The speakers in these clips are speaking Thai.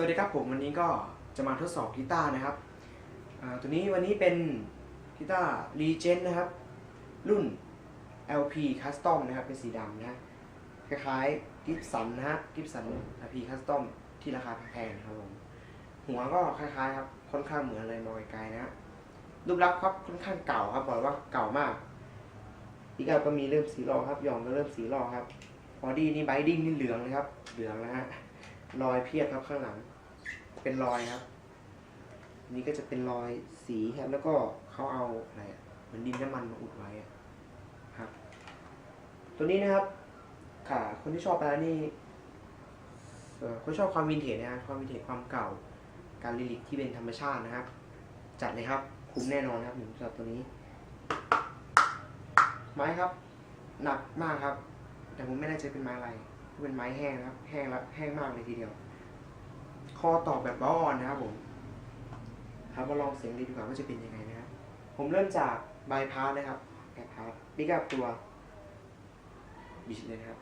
สวัสดีครับผมวันนี้ก็จะมาทดสอบกีตาร์นะครับตัวนี้วันนี้เป็นกีตาร์ Legend นะครับ รุ่น LP Custom นะครับ เป็นสีดำนะคล้ายๆกิฟสันนะฮะกิฟสัน LP Custom ที่ราคาแพงครับผมหัวก็คล้ายๆครับค่อนข้างเหมือนเลยมองไกลๆนะฮะรูปลักษณ์ครับค่อนข้างเก่าครับบอกว่าเก่ามาก อีกอันก็มีเริ่มสีรอครับยองก็เริ่มสีรอครับบอดี้นี่ไบดิ้งนี่เหลืองเลยครับเหลืองนะฮะรอยเพียบครับข้างหลัง เป็นรอยครับ นี่ก็จะเป็นรอยสีครับ แล้วก็เขาเอาอะไรอะเหมือนดินน้ำมันมาอุดไว้อะครับ ตัวนี้นะครับค่ะคนที่ชอบไปแล้วนี่คนชอบความวินเทจนะฮะความวินเทจความเก่า การลิลิกที่เป็นธรรมชาตินะครับ จัดเลยครับ คุ้มแน่นอนครับผมสำหรับตัวนี้ ไม้ครับ หนักมากครับ แต่ผมไม่แน่ใจเป็นไม้อะไรเป็นไม้แห้งครับ แห้งแล้วแห้งมากเลยทีเดียว คอตอแบบบ้าออนนะครับผมครับมาลองเสียงดีดีกว่าว่าจะเป็นยังไงนะครับผมเริ่มจากบายพาสนะครับบายพาสปิกอัพตัวบิชเลยนะครับ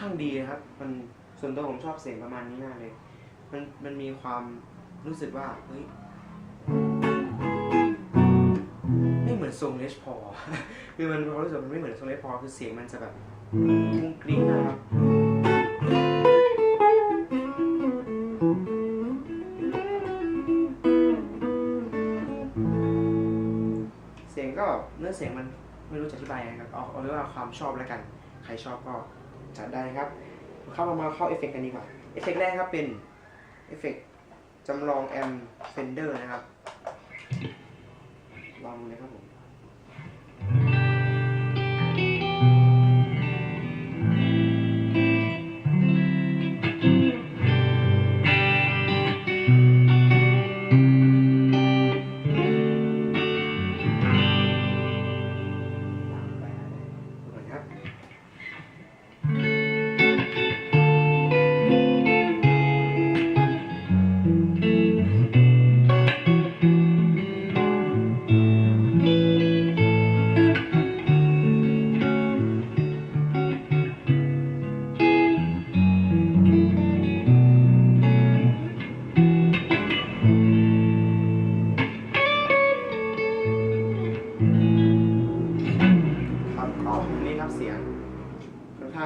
ข้างดีนะครับ มันส่วนตัวผมชอบเสียงประมาณนี้มากเลย มันมันมีความรู้สึกว่าเฮ้ยไม่เหมือนทรงเลชพอคือมันความรู้สึกมันไม่เหมือนทรงเลชพอคือเสียงมันจะแบบกุ้งกริ้งนะครับเสียงก็เนื้อเสียงมันไม่รู้จะอธิบายยังไงครับเอาเอาเรียกว่าความชอบแล้วกัน ใครชอบก็ จัดได้นะครับ เข้ามาเข้าเอฟเฟกต์กันดีกว่า เอฟเฟกต์แรกครับเป็นเอฟเฟกต์จำลองแอมเฟนเดอร์นะครับ ลองเลยครับผม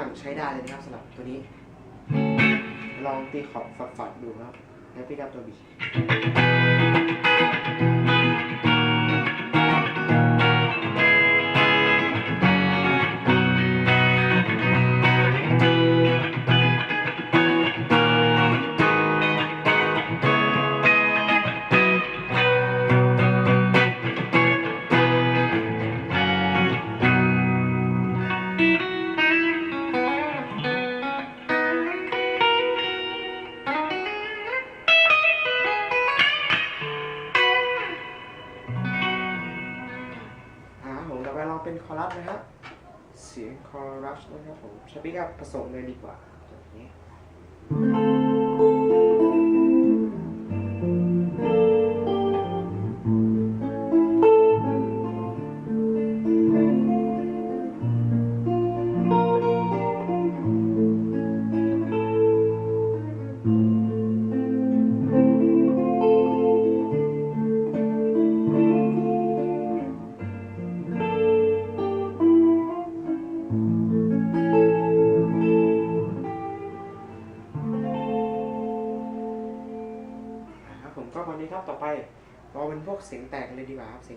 างใช้ได้เลยนะครับสำหรับตัวนี้ ลองตีขอบฝัดๆดูครับ แล้วพี่กับตัวบี นะครับผมใช้พี่กับผสมเลยดีกว่า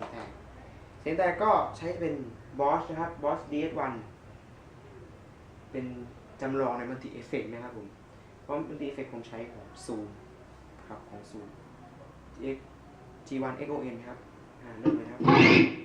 สียงแตกกันเสียงแตก เสียงแต่ก็ใช้เป็นบอสนะครับ Boss DS1 เป็นจำลองในมัลติเอฟเฟกนะครับผม เพราะมัลติเอฟเฟกผมใช้ของซูมครับของซูม G1 XON ครับ อ่าเริ่มเลยครับ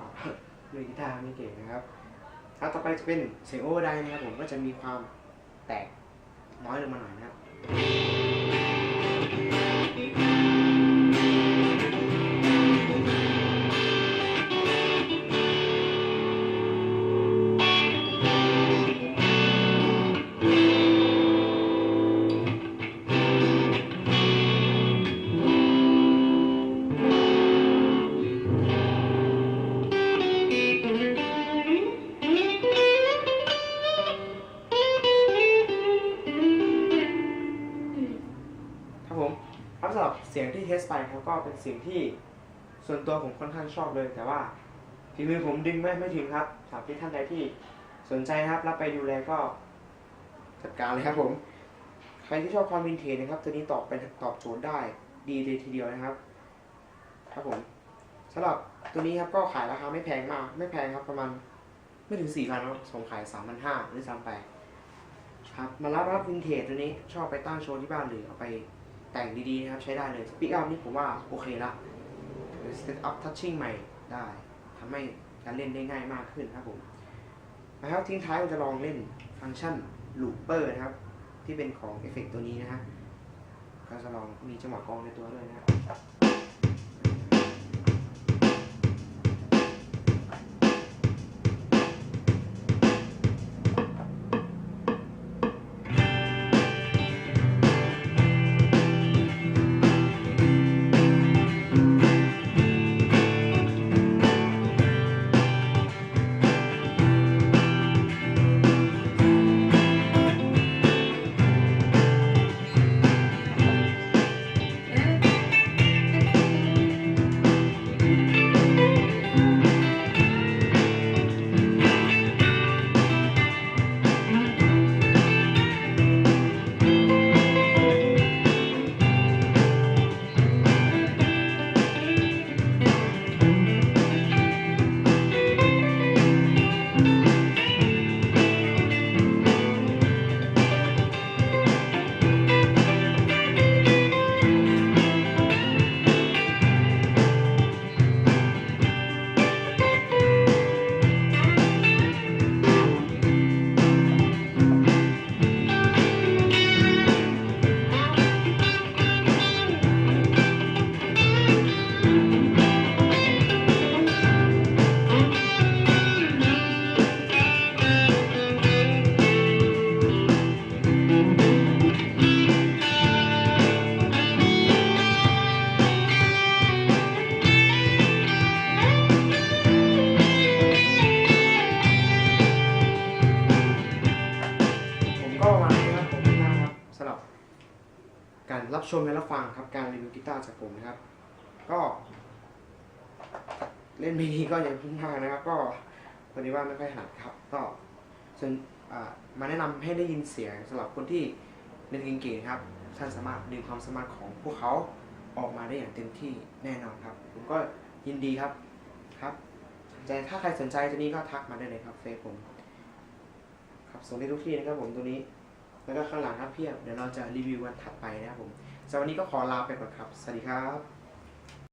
มั่วนะครับเพราะว่ามือกีตาร์ไม่เก่งนะครับครับต่อไปจะเป็นเสียงโอเวอร์ไดนะครับผมก็จะมีความแตกน้อยลงมาหน่อยนะครับ เสียงที่เทสไปครับก็เป็นเสียงที่ส่วนตัวผมค่อนข้างชอบเลย แต่ว่าฝีมือผมดึงไม่ไม่ถึงครับสำหรับที่ท่านใดที่สนใจครับรับไปดูแลก็จัดการเลยครับผม ใครที่ชอบความวินเทจนะครับ ตัวนี้ตอบไปตอบโจทย์ได้ดีเลยทีเดียวนะครับ ครับผมสำหรับตัวนี้ครับก็ขายราคาไม่แพงมาก ไม่แพงครับประมาณไม่ถึงสี่พันครับส่งขายสามพันห้าหรือสามไปดครับมารับรับวินเทจตัวนี้ชอบไปตั้งโชว์ที่บ้านหรือเอาไป แต่งดีๆนะครับใช้ได้เลยสปีกอัพนี่ผมว่าโอเคละสเตตอัพทัชชิ่งใหม่ได้ทำให้การเล่นได้ง่ายมากขึ้นครับผมนะครับทิ้งท้ายเราจะลองเล่นฟังก์ชันลูปเปอร์นะครับ ที่เป็นของเอฟเฟกตัวนี้นะฮะก็จะลองมีจังหวะกองในตัวด้วยนะครับ รับชมและรับฟังครับการรีวิวกีตาร์จากผมนะครับ ก็ เล่นเพลงนี้ก็อย่าพึ่งมากนะครับ ก็พอดีว่าไม่ค่อยถนัดครับ ก็ส่วนมาแนะนำให้ได้ยินเสียงสำหรับคนที่เล่นเก่งๆครับท่านสามารถดึงความสามารถของพวกเขาออกมาได้อย่างเต็มที่แน่นอนครับ ผมก็ยินดีครับครับใจถ้าใครสนใจตัวนี้ก็ทักมาได้เลยครับเฟซผมครับส่งได้ทุกที่นะครับผมตัวนี้ แล้วก็ข้างหลังครับเพียบเดี๋ยวเราจะรีวิววันถัดไปนะครับผม สำหรับวันนี้ก็ขอลาไปก่อนครับ สวัสดีครับ